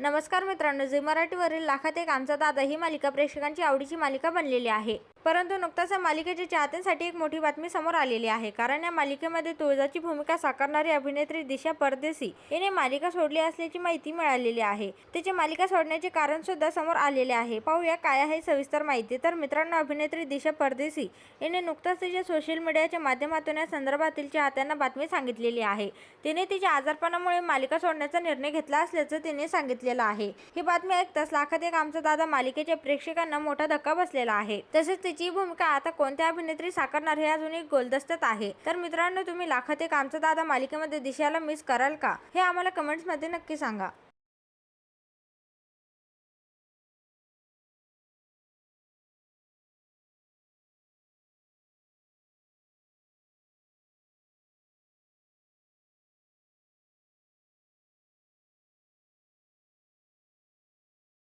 नमस्कार मित्रांनो झी मराठीवरील लाखात एक आमचा दादा ही मालिका प्रेक्षकांची आवडीची मालिका बनलेली आहे. परंतु नुकताच या मालिकेच्या चाहत्यांसाठी एक मोठी बातमी समोर आलेली आहे. कारण या मालिकेमध्ये तुळजाची भूमिका साकारणारी अभिनेत्री दिशा परदेसी हिने मालिका सोडली असल्याची माहिती मिळालेली आहे. तिची मालिका सोडण्याचे कारण सुद्धा समोर आलेले आहे. पाहूया काय आहे सविस्तर माहिती. तर मित्रांनो अभिनेत्री दिशा परदेसी हिने नुकताच तिच्या सोशल मीडियाच्या माध्यमातून या संदर्भातील चाहत्यांना बातमी सांगितलेली आहे. तिने तिच्या आजारपणामुळे मालिका सोडण्याचा निर्णय घेतला असल्याचं तिने सांगितलेलं आहे. ही बातमी ऐकताच लाखात एक आमचा दादा मालिकेच्या प्रेक्षकांना मोठा धक्का बसलेला आहे. तसेच तिची भूमिका आता कोणत्या अभिनेत्री साकारणार हे अजून एक गोलदस्त्यात आहे. तर मित्रांनो तुम्ही लाखात एक दादा मालिकेमध्ये दिशाला मिस कराल का? हे आम्हाला कमेंट्समध्ये नक्की सांगा.